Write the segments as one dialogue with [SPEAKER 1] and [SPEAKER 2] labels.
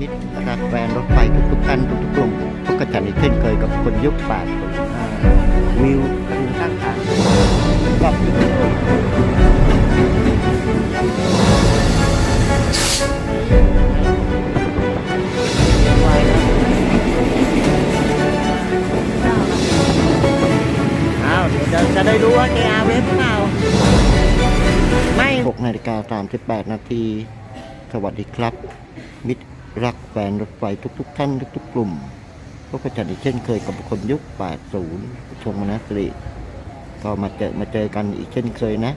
[SPEAKER 1] มิตรรักแฟนรถไฟทุกๆท่านทุกๆกลุ่มพบกันฉันอีกเช่นเคยกับคนยุค8คนวิวดูข้างทางกับจะได้รู้ว่า KR เว็บเปล่าไม่6นาฬิกา38นาที สวัสดีครับ มิตร รักแฟนรถไฟทุก ๆ ท่านทุก ๆ กลุ่มพบกันอีกเช่นเคยกับคนยุค 80 ชมมนัสริก็มาเจอมาเจอกันอีกเช่นเคยนะ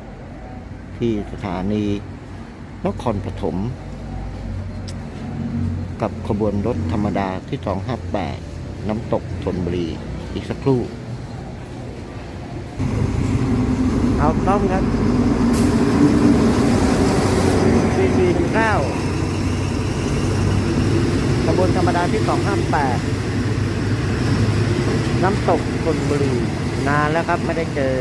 [SPEAKER 1] ที่สถานีนครปฐมกับขบวนรถธรรมดาที่ 258 น้ำตกชนบุรี อีกสักครู่ เอาต้องครับสี่สี่ถึงเก้า บวนธรรมดาที่สองห้าแปดน้ำตกชนบุรี นานแล้วครับไม่ได้เจอ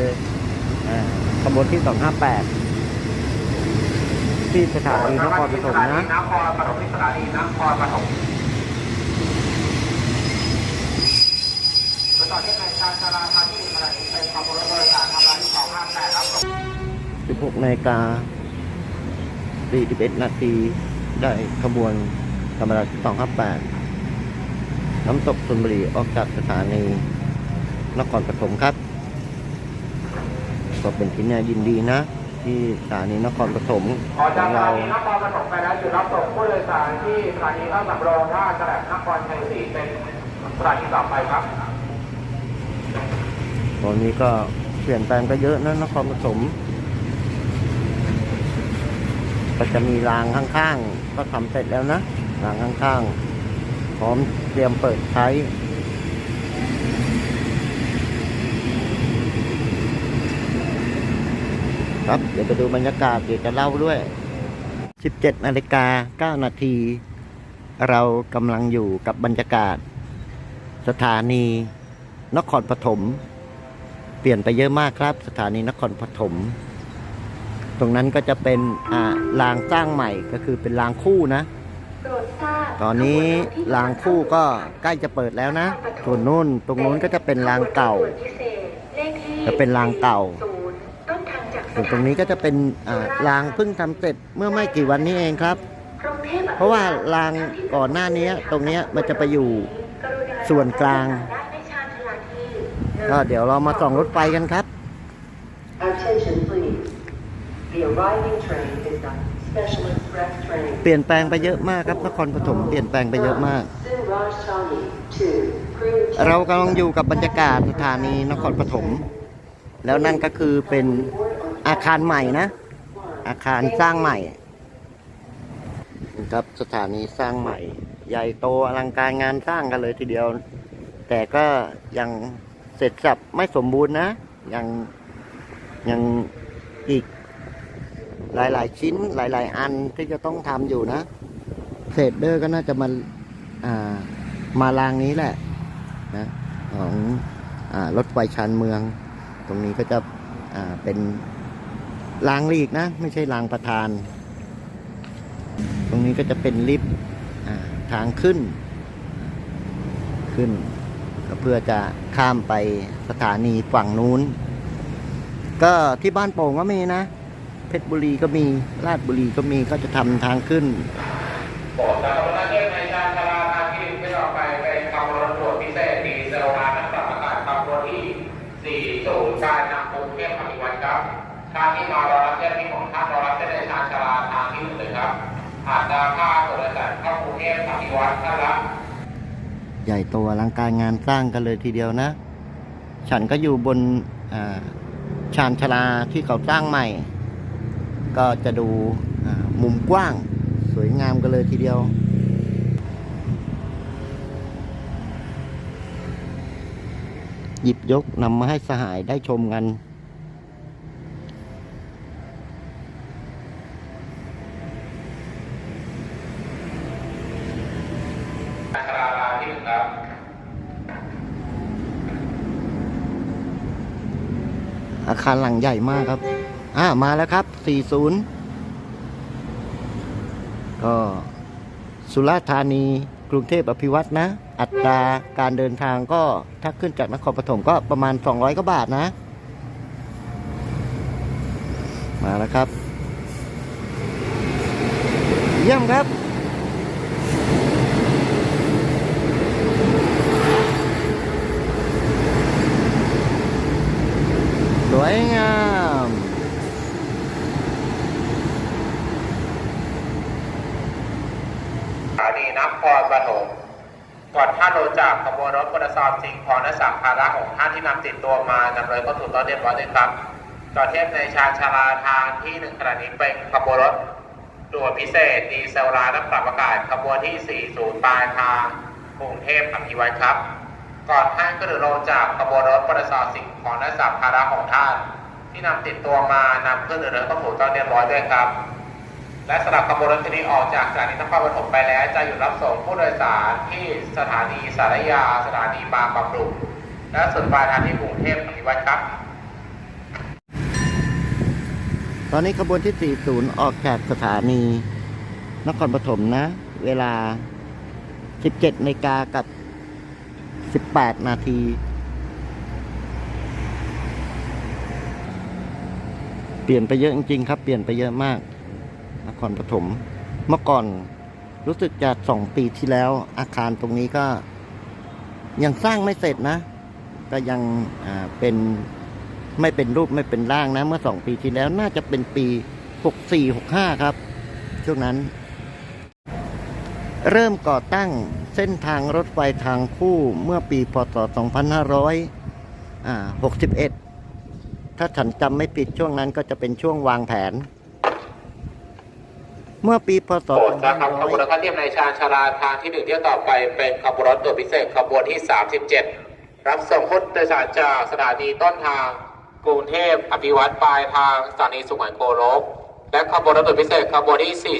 [SPEAKER 1] เอ่อขบวนที่สองห้าแปดที่สถานีนครปฐมนะ
[SPEAKER 2] นครปฐมที่สถานีนครปฐมไปต่อที่ในชานชาลาทางที่หนึ่งขณะนี้เป็นขบวนรถโดยสารทำลายที่สองห้าแปดครับ
[SPEAKER 1] 16นาฬิกา41นาทีได้ขบวน ธรรมดาที่258น้ำตกชนบุรีออกจากสถานีนครปฐมครับ ก็เป็นที่น่ายินดีนะ ที่สถานีนครปฐม
[SPEAKER 2] ออก
[SPEAKER 1] ข
[SPEAKER 2] จา
[SPEAKER 1] อกง
[SPEAKER 2] สถา
[SPEAKER 1] เรา
[SPEAKER 2] นีนครปฐมไปแล้วจุดรับส่งผู้โดยสารที่สถานีท่าสำโรงท่าแฉลบนครชัยศรีเป็นสถานีต่อไปครับ
[SPEAKER 1] ตอนนี้ก็เปลี่ยนแปลงไปเยอะนะนครปฐมก็จะมีรางข้างๆ ก็ทำเสร็จแล้วนะ รางข้างๆพร้อมเตรียมเปิดใช้ครับ เดี๋ยวไปดูบรรยากาศเดี๋ยวจะเล่าด้วย 17นาฬิกา9นาที เรากำลังอยู่กับบรรยากาศ สถานีนครปฐม เปลี่ยนไปเยอะมากครับ สถานีนครปฐม ตรงนั้นก็จะเป็นอ่ารางสร้างใหม่ก็คือเป็นรางคู่นะ ตอนนี้รางคู่ก็ใกล้จะเปิดแล้วนะส่วนนู้นตรงนู้นก็จะเป็นรางเก่า จะเป็นรางเก่าส่วนตรงนี้ก็จะเป็นอ่ารางเพิ่งทำเสร็จเมื่อไม่กี่วันนี้เองครับ เพราะว่ารางก่อนหน้านี้ตรงเนี้ยมันจะไปอยู่ส่วนกลางก็เดี๋ยวเรามาส่องรถไฟกันครับ
[SPEAKER 3] Attention please. The arriving train is a special express train.
[SPEAKER 1] เปลี่ยนแปลงไปเยอะมากครับนครปฐมเปลี่ยนแปลงไปเยอะมาก เรากำลังอยู่กับบรรยากาศสถานีนครปฐมแล้วนั่นก็คือเป็นอาคารใหม่นะ อาคารสร้างใหม่ครับสถานีสร้างใหม่ ใหญ่โตอลังการงานสร้างกันเลยทีเดียว แต่ก็ยังเสร็จสับไม่สมบูรณ์นะ ยังยังอีก หลาย ๆ ชิ้นหลาย ๆ อันที่จะต้องทำอยู่นะเศษเดอร์ก็น่าจะมาอ่ามาลางนี้แหละนะของอารถไฟชานเมือง ตรงนี้ก็จะอ่าเป็นรางลีกนะ ไม่ใช่รางประธาน ตรงนี้ก็จะเป็นลิฟต์อ่าทางขึ้น ขึ้น ก็เพื่อจะข้ามไปสถานีฝั่งนู้น ก็ที่บ้านโป่งก็มีนะ เพชรบุรีก็มีราชบุรีก็มีก็จะทำทางขึ้น
[SPEAKER 2] โปรดสำหรับประเทศในชานชาลาทางที่หนึ่งที่ต่อไปเป็นขบวนรถด่วนพิเศษดีเซลรานักปรับอากาศขบวนที่40การนำกรุงเทพมหานครครับท่านที่มารอรับเจ้าหน้าที่ของท่านรอรับได้ในชานชาลาทางที่หนึ่งเลยครับหากดาค่าโดยสารเข้ากรุงเทพมหานครท่านละ
[SPEAKER 1] ใหญ่โตอลังการงานสร้างกันเลยทีเดียวนะ ฉันก็อยู่บนอ่าชานชาลาที่เขาสร้างใหม่ ก็จะดูอ่ามุมกว้างสวยงามกันเลยทีเดียว หยิบยกนำมาให้สหายได้ชมกัน
[SPEAKER 2] ชานชาลาที่หนึ่งครับ
[SPEAKER 1] อาคารหลังใหญ่มากครับ อ่ามาแล้วครับ 40 ก็สุราษฎร์ธานีกรุงเทพอภิวัตนะ อัตราการเดินทางก็ถ้าขึ้นจากนครปฐมก็ประมาณ 200กว่าบาทนะ มาแล้วครับ เยี่ยมครับ สวยงาม
[SPEAKER 2] สถานีน ครปฐมก่อนท่านลงจากขบวนรถมอเตอร์ไซค์สิ่งของและสัมภาระของท่านที่นำติดตัวมานำเลยก็ถูกต้องเรียบร้อยเลยครับจอดเทียบในชานชาลาทางที่หนึ่งขณะนี้เป็นขบวนรถด่วนพิเศษดีเซลรางน้ำปรับอากาศขบวนที่ 40 ปลายทางกรุงเทพอภิวัตครับ ก่อนท่านก็เดินลงจากขบวนรถมอเตอร์ไซค์สิ่งของและสัมภาระของท่าน ที่นำติดตัวมานำขึ้นเรือต้องถูกต้องเรียบร้อยด้วยครับ และสำหรับขบวนรถที่นี้ออกจากสถานีนครปฐมไปแล้ว จะหยุดรับส่งผู้โดยสารที่สถานีสารยา สถานีบางบำรุงและส่วนปลายทางที่กรุงเทพอภิวัตครับ
[SPEAKER 1] ตอนนี้ขบวนที่ 40 ออกจากสถานีนครปฐมนะ เวลา 17นาฬิกากับ 18 นาทีเปลี่ยนไปเยอะจริงๆครับ เปลี่ยนไปเยอะมาก นครปฐมเมื่อก่อนรู้สึกจะสองปีที่แล้ว อาคารตรงนี้ก็ ยังสร้างไม่เสร็จนะ ก็ยังเป็นไม่เป็นรูปไม่เป็นร่างนะ เมื่อสองปีที่แล้วน่าจะเป็นปี64 65ครับ ช่วงนั้น เริ่มก่อตั้งเส้นทางรถไฟทางคู่เมื่อปีพศ2561 ถ้าฉันจำไม่ผิดช่วงนั้นก็จะเป็นช่วงวางแผน เมื่อปีพศ
[SPEAKER 2] โปรดนะครับขบวนรถคันเทียมในชานชาลาทางที่หนึ่งเที่ยวต่อไปเป็นขบวนรถด่วนพิเศษขบวนที่ 37 รับส่งผู้โดยสารจากสถานีต้นทาง กรุงเทพอภิวัตปลายทางสถานีสุไหงโกลก และขบวนรถด่วนพิเศษขบวนที่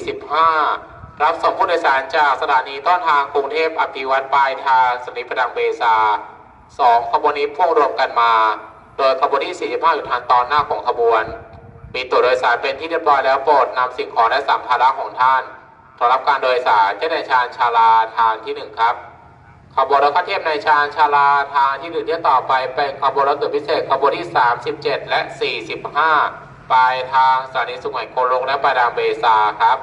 [SPEAKER 2] 45 รับส่งผู้โดยสารจากสถานีต้นทางกรุงเทพอภิวัตปลายทางสถานีประดังเบซาสองขบวนนี้พ่วงรวมกันมา โดยขบวนที่ 45 อยู่ทางตอนหน้าของขบวน มีตั๋วโดยสารเป็นที่เรียบร้อยแล้วโปรดนำสิ่งของและสัมภาระของท่านต่อรับการโดยสารเจ้าในชานชาลาทางที่หนึ่งครับขบวนรถข้าเทียบในชานชาลาทางที่หนึ่งที่ต่อไปเป็นขบวนรถตัวพิเศษขบวนที่ 37 และ 45 ปลายทางสถานีสุไหงโกลกและปายทางเบซาครับ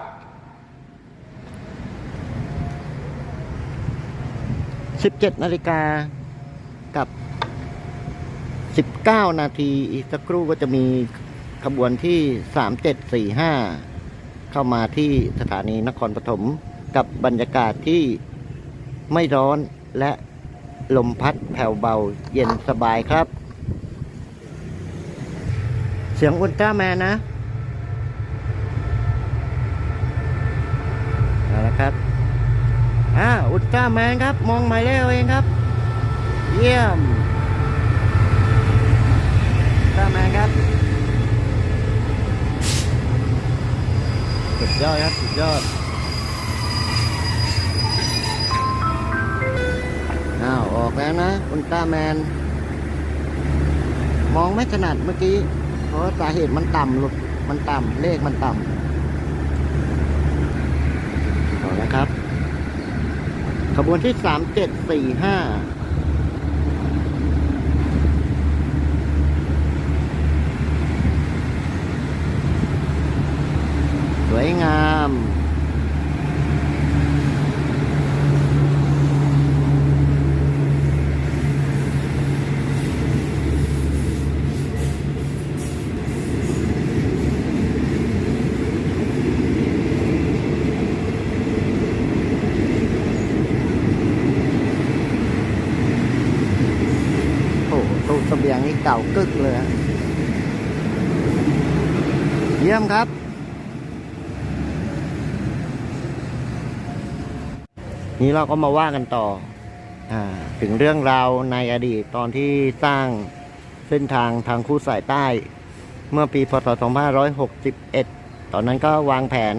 [SPEAKER 1] 17นาฬิกากับ19นาทีอีกสักครู่ก็จะมี ขบวนที่ 3745 เข้ามาที่สถานีนครปฐมกับบรรยากาศที่ไม่ร้อนและลมพัดแผ่วเบาเย็นสบายครับ เสียงอุลตร้าแมนนะเอาละครับอ่าอุลตร้าแมนครับ มองหมายเลขเอาเองครับ เยี่ยมอุลตร้าแมนครับ สุด ยอดครับสุดยอดอ้าวออกแล้วนะอุลตร้าแมน มองไม่ถนัดเมื่อกี้ เพราะสาเหตุมันต่ำลูกมันต่ำเลขมันต่ำเอาแล้วครับ ขบวนที่สามเจ็ดสี่ห้าส วยงามโอ้โหตู้เสบียงนี่เก่ากึกเลยอะเยี่ยมครับ นี้เราก็มาว่ากันต่ออถึงเรื่องราวในอดีตตอนที่สร้างเส้นทางทางคู่สายใต้ เมื่อปีพศ 2561 ตอนนั้นก็วางแผน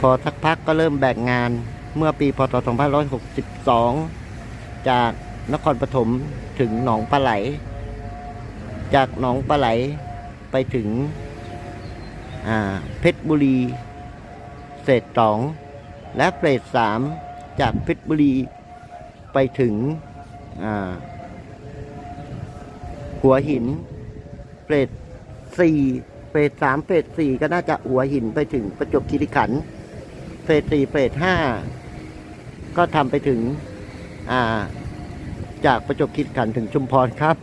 [SPEAKER 1] พอสักพักก็เริ่มแบ่งงานเมื่อปีพศ 2562 จากนครปฐมถึงหนองปลาไหล จากหนองปลาไหลไปถึงเพชรบุรี เศษสอง และเฟสสามจากเพชรบุรีไปถึงหัวหินเฟสสี่เฟสสามเฟสสี่ก็น่าจะหัวหินไปถึงประจวบคีรีขันธ์เฟสสี่เฟสห้าก็ทำไปถึงาจากประจวบคีรีขันธ์ถึงชุมพรครับ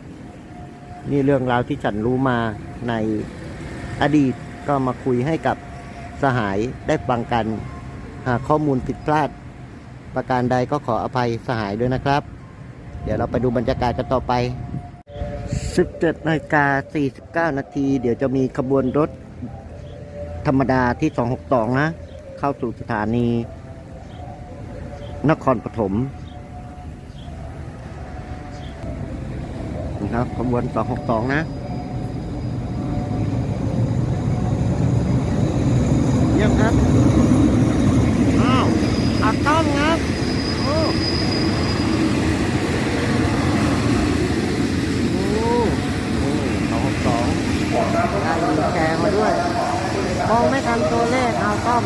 [SPEAKER 1] นี่เรื่องราวที่ฉันรู้มาในอดีตก็มาคุยให้กับสหายได้ฟังกัน หากข้อมูลผิดพลาด ประการใดก็ขออภัยสหายด้วยนะครับ เดี๋ยวเราไปดูบรรยากาศกันต่อไป 17นาฬิกา49 นาที เดี๋ยวจะมีขบวนรถธรรมดาที่ 262 นะ เข้าสู่สถานี นครปฐมนะครับขบวน 262 นะ เยี่ยมครับ อ้าวอัดต้อมครับ โอ้โอ้สองสองได้มีแชร์มาด้วย มองไม่ทันตัวเลขเอาต้อม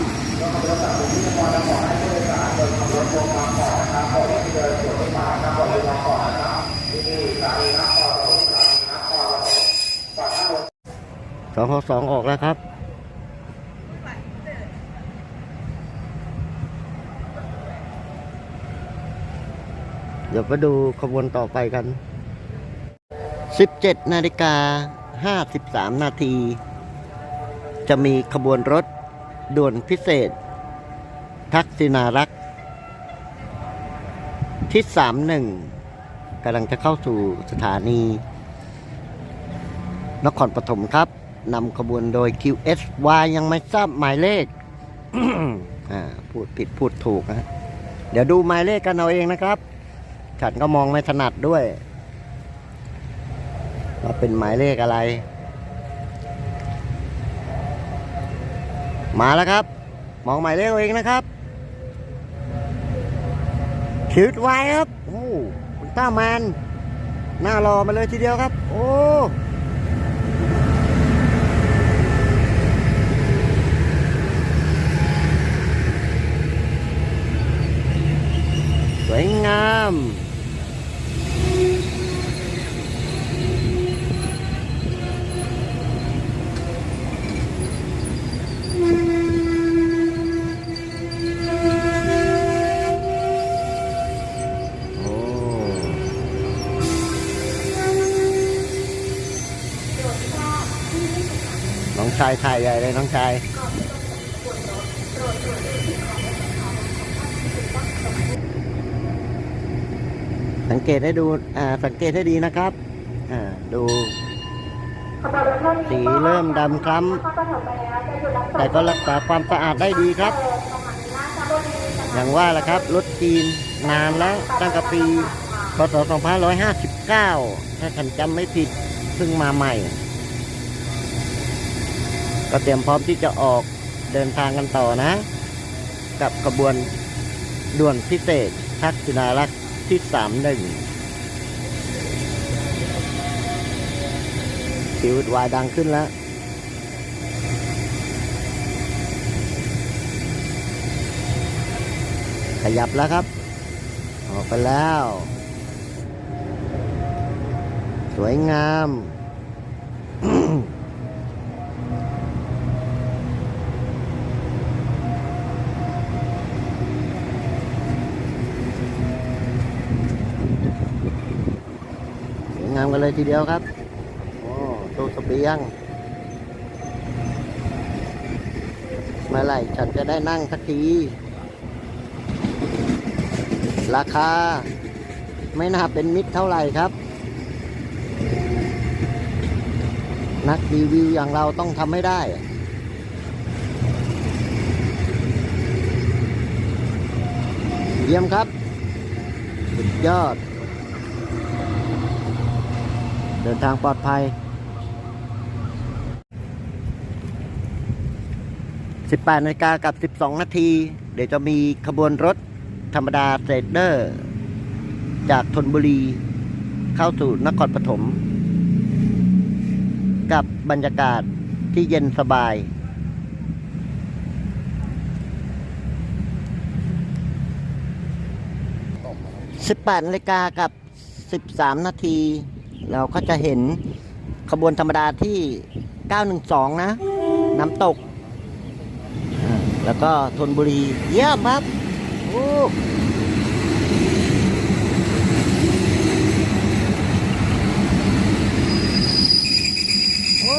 [SPEAKER 1] สองสองออกแล้วครับ เดี๋ยวไปดูขบวนต่อไปกัน 17 นาฬิกา 53 นาที จะมีขบวนรถด่วนพิเศษ ทักษิณารักษ์ที่ 31กำลังจะเข้าสู่สถานี นครปฐมครับนำขบวนโดย QSY ยังไม่ทราบหมายเลขอ่าพูดผิดพูดถูกนะ เดี๋ยวดูหมายเลขกันเอาเองนะครับ ฉันก็มองไม่ถนัดด้วยว่าเป็นหมายเลขอะไร มาแล้วครับ มองหมายเลขเองนะครับคิดไว้ครับ โอ้คุณต้าแมนหน้ารอมาเลยทีเดียวครับ โอ้สวยงามายถ่ายใหญ่เลยน้องชาย สังเกตให้ดูอ่าสังเกตให้ดีนะครับอ่าดูสีเริ่มดำคล้ำแต่ก็รักษาความสะอาดได้ดีครับ อย่างว่าละครับรถจีนนานแล้วตั้งแต่ปีพศ2559 ถ้าฉันจำไม่ผิดเพิ่งมาใหม่ ก็เตรียมพร้อมที่จะออกเดินทางกันต่อนะ กับขบวนด่วนพิเศษทักษิณารักษ์ที่31สิวดวายดังขึ้นแล้วขยับแล้วครับ ออกไปแล้ว สวยงามามกันเลยทีเดียวครับโอ้ตู้เสบียงเมื่อไหร่ฉันจะได้นั่งสักที ราคา ไม่น่าเป็นมิตรเท่าไหร่ครับ นักรีวิวอย่างเราต้องทำให้ได้เยี่ยมครับ สุดยอด เดินทางปลอดภัย 18นาฬิกากับ 12 นาที เดี๋ยวจะมีขบวนรถธรรมดาเทรดเดอร์ จากธนบุรี เข้าสู่นครปฐมกับบรรยากาศที่เย็นสบาย18นาฬิกากับ 13 นาที เราก็จะเห็นขบวนธรรมดาที่ 912 นะ น้ำตก แล้วก็ธนบุรี เยี่ยมครับโอ้โอ้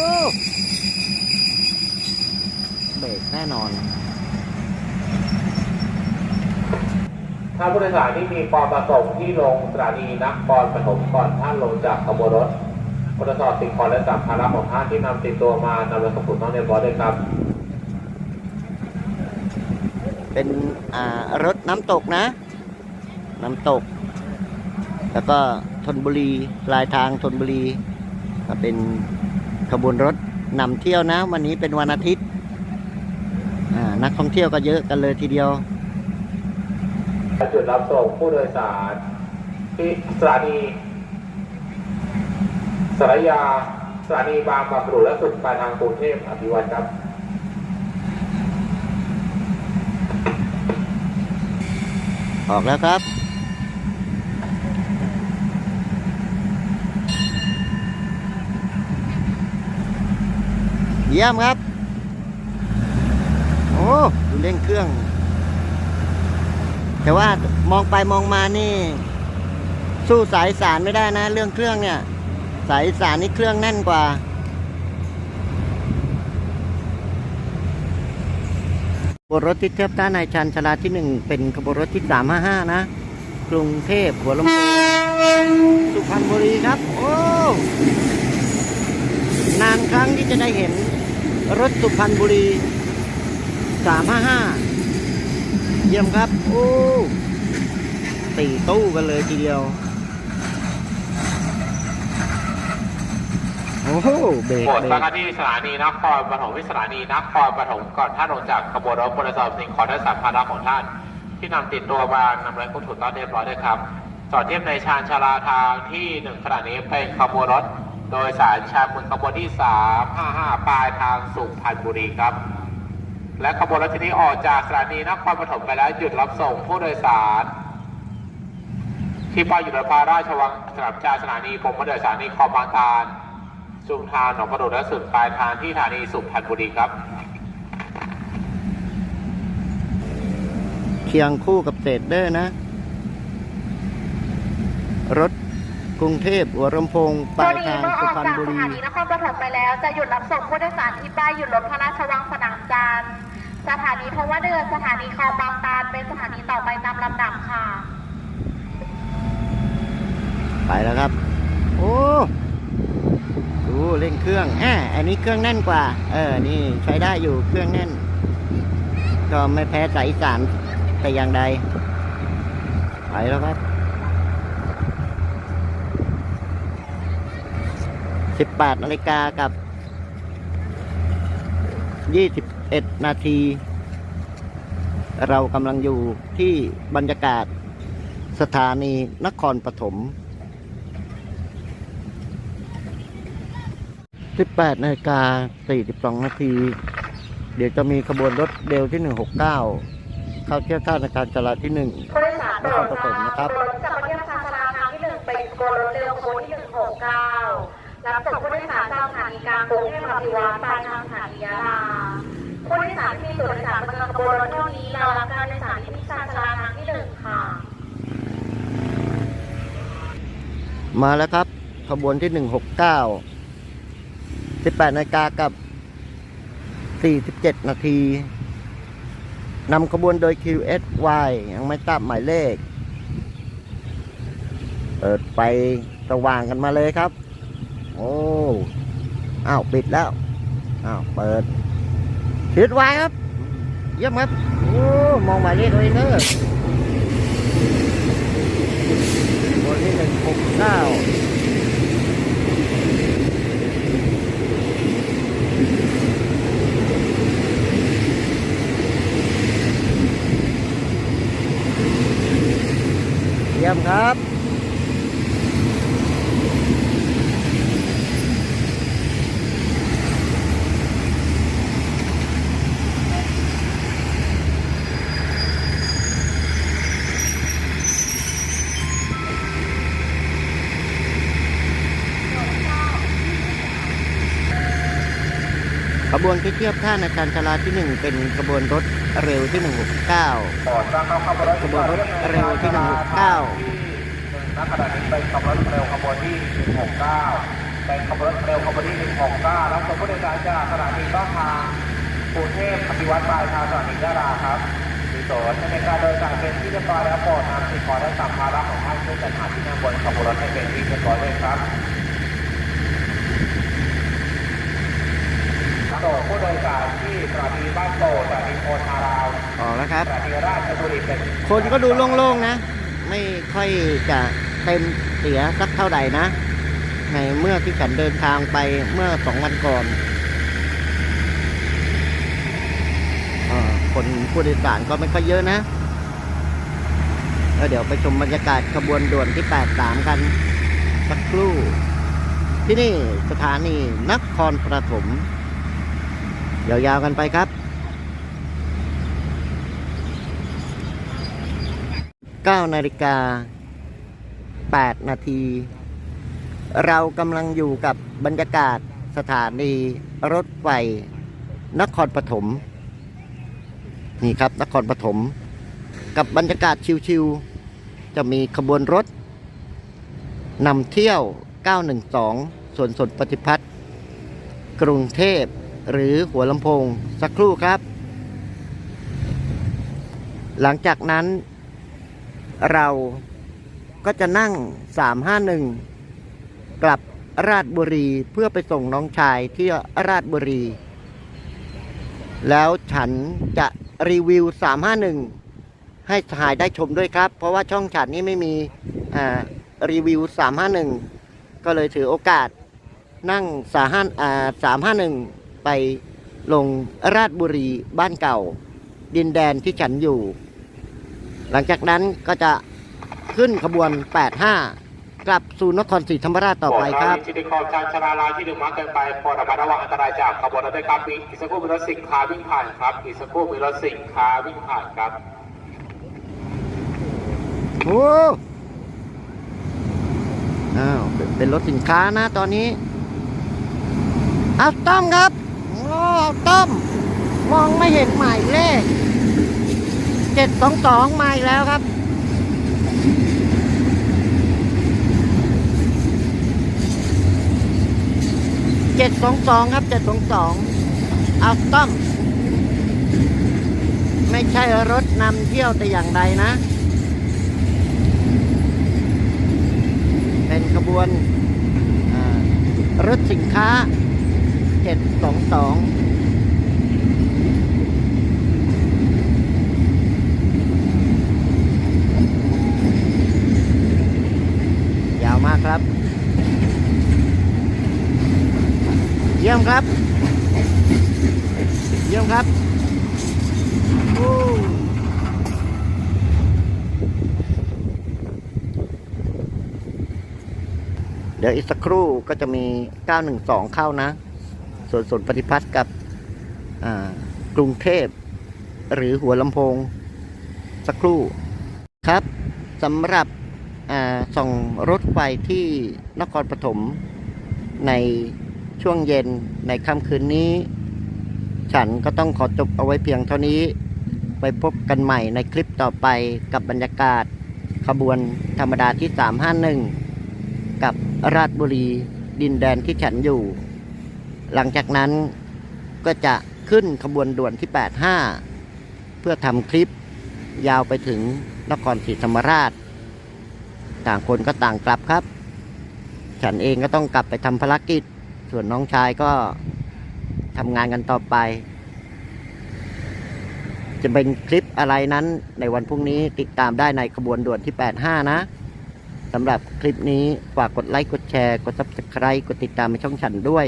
[SPEAKER 1] เบรกแน่นอน
[SPEAKER 2] ท่านผู้โดยสารที่มีความประสงค์ที่ลงสถานีนครปฐมก่อนท่านลงจากขบวนรถตรวจสอบสิ่งของและสัมภาระของท่านที่นำติดตัวมานำรถสมุดต้องเรียบร้อยด้วยครับ
[SPEAKER 1] เป็นอ่ารถน้ำตกนะ น้ำตก แล้วก็ธนบุรีปลายทางธนบุรีเป็นขบวนรถนำเที่ยวนะ วันนี้เป็นวันอาทิตย์นักท่องเที่ยวก็เยอะกันเลยทีเดียว
[SPEAKER 2] จุดรับส่งผู้โดยสารที่สถานีสารยาสถานีบางปะกรูและสุดปลายทางกรุงเทพอภิวัตครับ
[SPEAKER 1] ออกแล้วครับ เยี่ยมครับ โอ้ดูเร่งเครื่อง แต่ว่ามองไปมองมานี่ สู้สายสารไม่ได้นะ เรื่องเครื่องเนี่ย สายสารนี่เครื่องแน่นกว่า ขบวนรถที่เทียบท่านายชันชลาที่หนึ่งเป็นขบวนรถที่สามห้าห้านะ กรุงเทพหัวลำโพงสุพรรณบุรีครับ โอ้ นานครั้งที่จะได้เห็นรถสุพรรณบุรีสามห้าห้า เยี่ยมครับ โอ้ตีตู้กันเลยทีเดียว โอ้โหเบรก
[SPEAKER 2] โปรด
[SPEAKER 1] เบร
[SPEAKER 2] ฟั
[SPEAKER 1] ก
[SPEAKER 2] งที่สถานีนครปฐมที่สถานีนครปฐมก่อนท่านลงจากขบวนรถตรวจสอบสิ่งของและสัมภาระของท่าน ที่นำติดตัวมานำรถกู้ถูกต้องเรียบร้อยด้วยครับจอดเทียบในชานชาลาทางที่หนึ่งขณะนี้เป็นขบวนรถ โดยสารชานบนขบวนที่355ปลายทางสุพรรณบุรีครับ และขบวนรถที่นี้ออกจากสถานีนครปฐมไปแล้วหยุดรับส่งผู้โดยสาร ที่ป้ายหยุดรถไฟราชวังสนามจากสถานีผมมาเดินสถานีคลองบางตาลชุมทางหนองประดูและสุดปลายทางที่สถานีสุพรรณบุรีครับ
[SPEAKER 1] เคียงคู่กับเศษเดอร์นะ รถกรุงเทพหัวลำโพงป
[SPEAKER 4] พ
[SPEAKER 1] ลา
[SPEAKER 4] อยดี
[SPEAKER 1] ทาง
[SPEAKER 4] เมื่ออ
[SPEAKER 1] สุ
[SPEAKER 4] อก
[SPEAKER 1] พรรณ
[SPEAKER 4] จาก
[SPEAKER 1] บุ
[SPEAKER 4] ส
[SPEAKER 1] รี
[SPEAKER 4] ถานีนครปฐมไปแล้วจะหยุดรับส่งผู้โดยสารที่ป้ายหยุดรถพระราชวังสนามจัน ทร์สถานีทว่าเดือนสถานีคลองบางตาลเป็นสถานีต่อไปตามลำดับค่ะ
[SPEAKER 1] ไปแล้วครับ โอ้ ดูเร่งเครื่องอ่าอันนี้เครื่องแน่นกว่า เออ นี่ใช้ได้อยู่เครื่องแน่น ก็ไม่แพ้สายสานแต่อย่างใด ไปแล้วครับ18นาฬิกากับ21นาที เรากำลังอยู่ที่บรรยากาศสถานีนครปฐม 18นาฬิกา42 นาที เดี๋ยวจะมีขบวนรถเดลที่ 169 เข้าเที่ยวท่าในการจราที่ 1 นครปฐมนะครับ
[SPEAKER 4] รถจากประเทศชาชลาทางที่หนึ่งไปกรถเร็วขบวนที่หนึ่งหกเก้ารับส่งผู้โดยสารจากสถานีกลางกรุงเทพอภิวัตปลายทางสถานียะลา ผู้โดยสารที่มีตั๋วโดยสารบนขบวนรถเที่ยวนี้เรารับการโดยสารที่ชาชลาทางที่หนึ่งค่ะ
[SPEAKER 1] มาแล้วครับ ขบวนที่ 169 18นาฬิกากับ 47 นาทีนำขบวนโดย QSY ยังไม่ทราบหมายเลข เปิดไฟสว่างกันมาเลยครับ โอ้ อ้าว ปิดแล้ว อ้าว เปิด QSY ครับ เยี่ยมครับ โอ้ มองมายเลขเลยเนอะขบวนที่ 169 เยี่ยมครับ บ วนที่เทียบท่าในการจราที่หนึ่งเป็นขบวนรถเร็วที่ 169
[SPEAKER 2] โปรดทราบครับขบวนรถ
[SPEAKER 1] ขบวนรเร็วที่ 169
[SPEAKER 2] ณขณะนี้เป็นขบวนรถเร็วขบวนที่ 169 เป็นขบวนรถเร็วขบวนที่ 169 แล้วส่วนผู้โดยสารจากสถานีต้านทางกรุงเทพอภิวัตรปลายทางสถานียะลาครับมีโสดในการโดยสารเป็นที่เรียบร้อยแล้วโปรดนำสิ่งของและสัมภาระของท่านขึ้นจัดหาที่นั่งบนขบวนรถให้เป็นที่เรียบร้อยด้วยครับ โปรดผู้โดยสารที่สถานีบ้านโป่งสถานีโพธาราม
[SPEAKER 1] ออกแล้วครับ
[SPEAKER 2] สถานีราชบุรีเป็น
[SPEAKER 1] คนก็ดูโล่งๆนะ ไม่ค่อยจะเต็มเสียสักเท่าไหร่นะ ในเมื่อที่ฉันเดินทางไปเมื่อสองวันก่อนเออคนผู้โดยสารก็ไม่ค่อยเยอะนะแล้วเดี๋ยวไปชมบรรยากาศขบวนด่วนที่ 83 กัน สักครู่ ที่นี่สถานีนครปฐม ยาวๆกันไปครับ 9 นาฬิกา 8 นาที เรากำลังอยู่กับบรรยากาศสถานีรถไฟนครปฐมนี่ครับ นครปฐมกับบรรยากาศชิวๆ จะมีขบวนรถนำเที่ยว 912 ส่วนสนปฏิพัฒน์กรุงเทพ หรือหัวลำโพงสักครู่ครับ หลังจากนั้น เราก็จะนั่ง 351 กลับราชบุรีเพื่อไปส่งน้องชายที่ราชบุรี แล้วฉันจะรีวิว 351 ให้ถ่ายได้ชมด้วยครับ เพราะว่าช่องฉันนี้ไม่มีรีวิว 351 ก็เลยถือโอกาสนั่งสาหันอ่า351 ไปลงราชบุรีบ้านเก่า ดินแดนที่ฉันอยู่ หลังจากนั้นก็จะขึ้นขบวน 85 กลับสู่นครศรีธรรมราชต่อไปครับ
[SPEAKER 2] ที่ได้ครองชานชาลาลาที่หนึ่งมากเกินไปโปรดระมัดระวังอันตรายจากขบวนรถด้วยครับมีอีกสักครู่มีรถสินค้าวิ่งผ่านครับอีกสักครู่มีรถสินค้าวิ่งผ่านครับ
[SPEAKER 1] โอ้อ้าวเป็นเป็นรถสินค้านะตอนนี้เอาต้อมครับโอ้ ต้ม มองไม่เห็นหมายเลขเจ็ดสองสองมาอีกแล้วครับเจ็ดสองสองครับเจ็ดสองสองเอาต้อมไม่ใช่รถนำเที่ยวแต่อย่างใดนะ เป็นขบวนรถสินค้า 722 ยาวมากครับ เยี่ยมครับ เยี่ยมครับเดี๋ยวอีกสักครู่ก็จะมี 912 เข้านะ ส่วนส่วนปฏิพัฒน์กับกรุงเทพ หรือหัวลำโพง สักครู่ครับสำหรับส่องรถไฟที่นครปฐมใน ช่วงเย็นในค่ำคืนนี้ ฉันก็ต้องขอจบเอาไว้เพียงเท่านี้ ไปพบกันใหม่ในคลิปต่อไปกับบรรยากาศ ขบวนธรรมดาที่ 351 กับราชบุรีดินแดนที่ฉันอยู่ หลังจากนั้นก็จะขึ้นขบวนด่วนที่ 85 เพื่อทำคลิปยาวไปถึงนครศรีธรรมราช ต่างคนก็ต่างกลับครับ ฉันเองก็ต้องกลับไปทำภารกิจ ส่วนน้องชายก็ทำงานกันต่อไป จะเป็นคลิปอะไรนั้นในวันพรุ่งนี้ติดตามได้ในขบวนด่วนที่ 85 นะสำหรับคลิปนี้ฝากกดไลค์ กดแชร์ กด subscribe กดติดตามในช่องฉันด้วย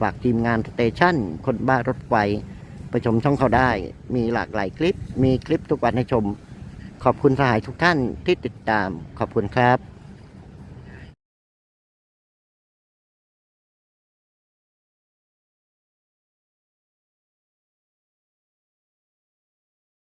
[SPEAKER 1] ฝากทีมงานสเตชันคนบ้ารถไฟไปชมช่องเขาได้ มีหลากหลายคลิป มีคลิปทุกวันให้ชม ขอบคุณสหายทุกท่านที่ติดตาม ขอบคุณครับ